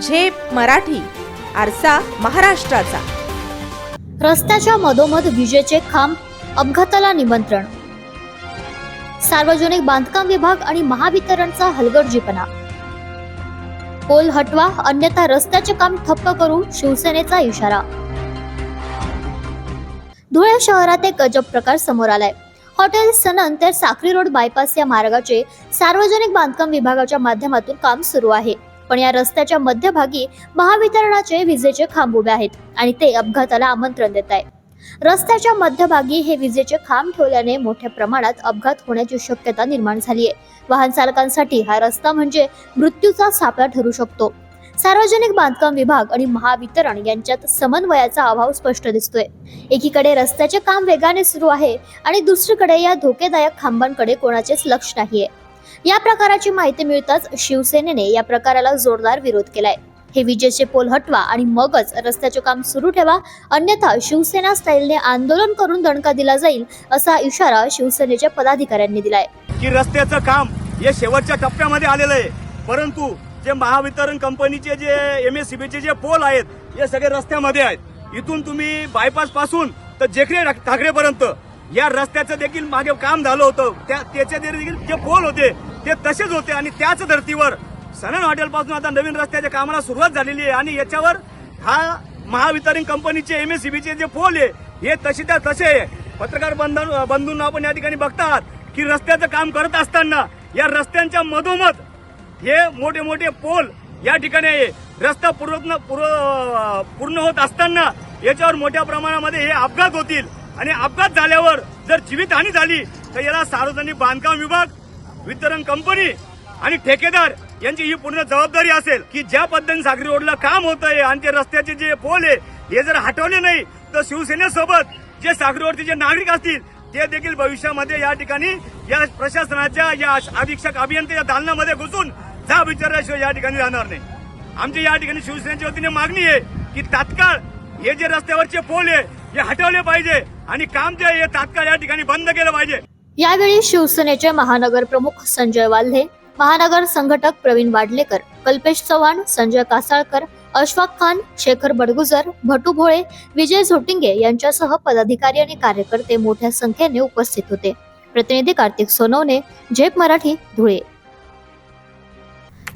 झेप मराठी आरसा महाराष्ट्राचा. रस्त्याच्या मधोमध विजेचे खांब अपघाताला निमंत्रण. सार्वजनिक बांधकाम विभाग आणि महावितरणचा हलगर्जीपणा. पोल हटवा अन्यथा रस्त्याचे काम ठप्प करू शिवसेनेचा इशारा. धुळे शहरात एक अजब प्रकार समोर आलाय. हॉटेल सनन तर साक्री रोड बायपास या मार्गाचे सार्वजनिक बांधकाम विभागाच्या माध्यमातून काम सुरू आहे. पण या रस्त्याच्या मध्यभागी महावितरणाचे विजेचे खांब उभे आहेत आणि ते अपघाताला आमंत्रण देत आहे. रस्त्याच्या मध्यभागी हे विजेचे खांब ठेवल्याने मोठ्या प्रमाणात अपघात होण्याची शक्यता निर्माण झाली आहे. वाहन चालकांसाठी हा रस्ता म्हणजे मृत्यूचा सापळा ठरू शकतो. सार्वजनिक बांधकाम विभाग आणि महावितरण यांच्यात समन्वयाचा अभाव स्पष्ट दिसतोय. एकीकडे रस्त्याचे काम वेगाने सुरू आहे आणि दुसरीकडे या धोकेदायक खांबांकडे कोणाचेच लक्ष नाहीये. या प्रकाराची माहिती मिळताच शिवसेनेने या प्रकाराला जोरदार विरोध केलाय. हे विजेचे पोल हटवा आणि मगच रस्त्याचे काम सुरू ठेवा अन्यथा शिवसेना स्टाईलने आंदोलन करून दणका दिला जाईल असा इशारा शिवसेनेच्या पदाधिकाऱ्यांनी दिलाय. की रस्त्याचं काम हे शेवटच्या टप्प्यामध्ये आलेलं आहे. परंतु जे महावितरण कंपनीचे जे एम एस चे जे पोल आहेत हे सगळे रस्त्यामध्ये आहेत. इथून तुम्ही बायपासपासून तर जेखरे ठाकरेपर्यंत या रस्त्याचं देखील मागे काम झालं होतं. त्या त्याचे देखील जे पोल होते ते तसेच होते आणि त्याच धर्तीवर सनन हॉटेलपासून आता नवीन रस्त्याच्या कामाला सुरुवात झालेली आहे आणि याच्यावर हा महावितरण कंपनीचे एम एस बीचे जे पोल आहे हे तसे त्या तसे आहे. पत्रकार बंधन बंधूंना आपण या ठिकाणी बघतात की रस्त्याचं काम करत असताना या रस्त्यांच्या मधोमध हे मोठे मोठे पोल या ठिकाणी आहे. रस्ता पूर्ण पूर्ण होत असताना याच्यावर मोठ्या प्रमाणामध्ये हे अपघात होतील. आणि अपघात झाल्यावर जर जीवितहानी झाली तर याला सार्वजनिक बांधकाम विभाग वितरण कंपनी आणि ठेकेदार यांची ही पूर्ण जबाबदारी असेल की ज्या पद्धतीने सागरी रोडला काम होत आहे आणि ते रस्त्याचे जे पोल आहे हे जर हटवले नाही तर शिवसेनेसोबत जे सागरी रोडचे जे नागरिक असतील ते देखील भविष्यामध्ये या ठिकाणी या प्रशासनाच्या या अधीक्षक अभियंते या दालनामध्ये घुसून जा विचारल्याशिवाय या ठिकाणी राहणार नाही. आमची या ठिकाणी शिवसेनेच्या वतीने मागणी आहे की तात्काळ हे जे रस्त्यावरचे पोल आहे हे हटवले पाहिजे आणि काम जे आहे हे तात्काळ या ठिकाणी बंद केलं पाहिजे. यावेळी शिवसेनेचे महानगर प्रमुख संजय वाल्हे महानगर संघटक प्रवीण वाडलेकर कल्पेश चव्हाण संजय कासाळकर अशफाक खान शेखर बडगुजर भटू भोळे विजय झोटिंगे यांच्यासह पदाधिकारी आणि कार्यकर्ते मोठ्या संख्येने उपस्थित होते. प्रतिनिधी कार्तिक सोनवणे झेप मराठी धुळे.